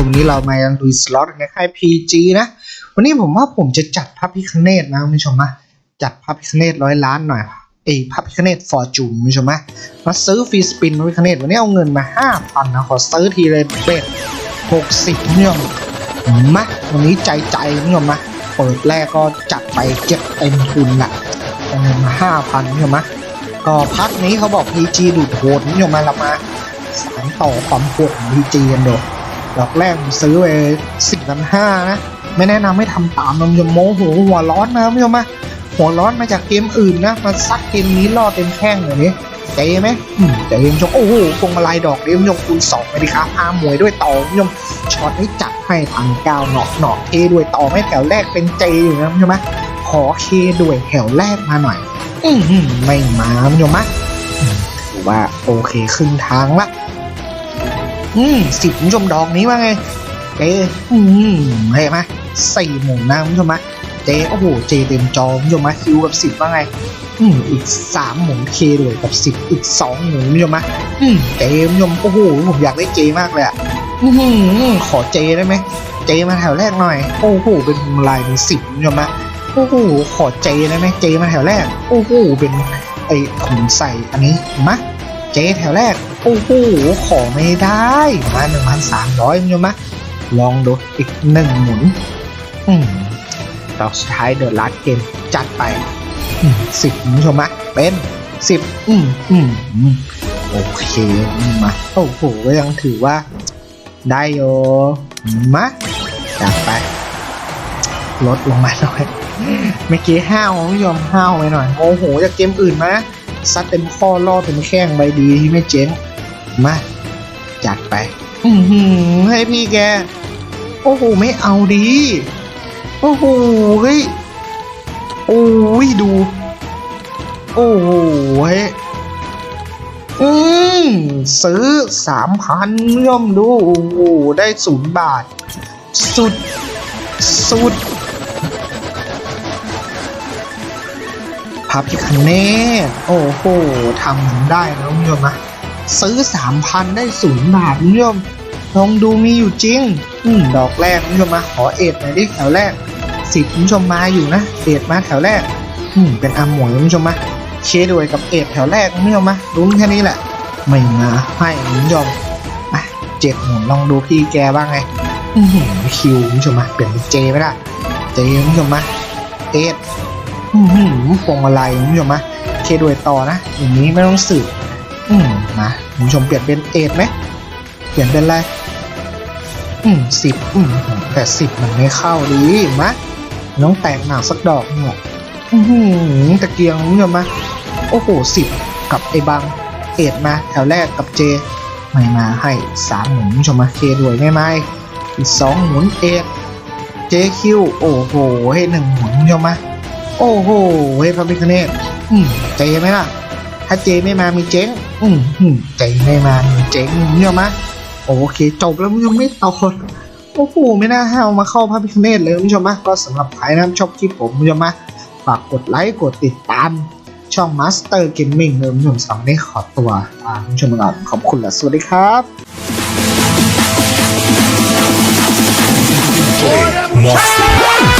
มวันนี้เรามาลุยสล็อตในค่าย PG นะ วันนี้ผมว่าผมจะจัดพระพิคเนตนะคุณผู้ชมนะจัดพระพิคเนตร้อยล้านหน่อยไอ้พระพิคเนตฟอร์จูนคุณผู้ชมนะมาซื้อฟรีสปินพระพิคเนตวันนี้เอาเงินมาห้าพันนะขอซื้อทีเลยเป็ดหกสิบคุณผู้ชมมาวันนี้ใจใจคุณผู้ชมนะเปิดแรกก็จัดไปเก็บเต็มทุนละเอาเงินมาห้าพันคุณผู้ชมนะก็พักนี้เขาบอก PG ดูดโหดคุณผู้ชมมาเรามาสานต่อความโหดของ PG กันดู ดอกแรกผมซื้อไปสี่พันห้านะ ไม่แนะนำให้ทำตามมันจะโมโหหัวร้อนนะไม่ใช่ไหมหัวร้อนมาจากเกมอื่นนะมาซัดเกมนี้ล่อเต็มแข้งอย่างนี้ใจไหมอืมใจเย็นชมโอ้โหพวงมาลัยดอกเดียวยมคูณสองไปดิครับอามวยด้วยต่อยมช็อตนี้จัดให้พันเก้าหนอกหนอกเทด้วยต่อไม่แถวแรกเป็นเจอยู่นะใช่ไหมขอเคด้วยแถวแรกมาหน่อย อืไม่มาใช่ไหมอืมถือว่าโอเคครึ่งทางละ อืมสิบคุณผู้ชมดอกนี้ว่าไงเจอืมเห็นไหมสี่หมุนนะคุณผู้ชมนะเจโอ้โหเจเต็มจอคุณผู้ชมนะคิวกับสิบว่าไงอืมอีกสามหมุนเคด้วยกับสิบอีกสองหมุนคุณผู้ชมนะอืมเจคุณผู้ชมโอ้โหผมอยากได้เจมากเลยอะอืมขอเจได้ไหมเจมาแถวแรกหน่อยโอ้โหเป็นลายเป็นสิบคุณผู้ชมนะโอ้โหขอเจได้ไหมเจมาแถวแรก โอ้โหเป็นไอ้ขุนใส่อันนี้มะ เจแถวแรก โอ้โห ขอไม่ได้มาหนึ่งพันสามร้อยมั้ยมะลองดูอีกหนึ่งหมุน อืมดอกสุดท้ายเดอะลัดเกมจัดไปสิบคุณผู้ชมมะเป็นสิบอืมอืมโอเคมาโอ้โหก็ยังถือว่า ได้โยมาจัดไป ลดลงมาหน่อยเมื่อกี้ห้าวคุณผู้ชมห้าวไปหน่อย โอ้โหจากเกมอื่นมานะ ซัดเต็มข้อล่อเต็มแข้งใบดีที่ไม่เจ๊งมาจัดไป อือหือให้พี่แก โอ้โห ไม่เอาดี โอ้โหเฮ้ยโอ้ยดู โอ้โหเฮ้ยอืมซื้อสามพันย่อมดู โอ้โหได้ศูนย์บาท สุด สุด พับพิคเนตโอ้โหทำได้นะคุณผู้ชมนะซื้อสามพันได้ศูนย์บาทคุณผู้ชมลองดูมีอยู่จริง อืมดอกแรกคุณผู้ชมมาขอเอ็ดหน่อยดิแถวแรกสิบคุณผู้ชมมาอยู่นะเอ็ดมาแถวแรก อืมเป็นอาหมวยคุณผู้ชมมาเคด้วยกับเอ็ดแถวแรกคุณผู้ชมมารุ้นแค่นี้แหละ ไม่มาให้คุณผู้ชมอะเจ็ดหมุนลองดูพี่แกบ้างไงอือหือคิวคุณผู้ชมมาเปลี่ยนเป็นเจไหมล่ะเจคุณผู้ชมมาเอ็ด อือหือพวงมาลัยคุณผู้ชมมะเคดวยต่อนะ อย่างนี้ไม่ต้องสืบอืมมาคุณผู้ชมเปลี่ยนเป็นเอ็ดไหมเปลี่ยนเป็นอะไรอืมสิบอืมแต่สิบมันไม่เข้าดีมะน้องแตกหนักสักดอกหนึ่งอือหือตะเกียงคุณผู้ชมมะโอ้โหสิบกับไอ้บังเอ็ดมาแถวแรกกับเจไม่มาให้สามหมุนคุณผู้ชมมาเคด้วยไม่ไม่อีกสองหมุนเอ็ดเจคิวโอ้โหให้หนึ่งหมุนคุณผู้ชมมา โอ้โหเฮ้ยพระพิคเนตอืมเจไหมล่ะ ถ้าเจไม่มามีเจ๊งอืมอืมเจไม่มามีเจ๊งเนี่ยมะโอเคจบแล้วมึงยังไม่ต่อโอ้โหไม่น่าให้เอามาเข้าพระพิคเนตเลยคุณผู้ชมมะก็สำหรับใครนะชอบคลิปผมคุณผู้ชมมะฝากกดไลค์กดติดตามช่อง Master Gaming เลยคุณผู้ชมสำหรับวันนี้ขอตัวลาคุณผู้ชมไปก่อนขอบคุณและสวัสดีครับ Monster.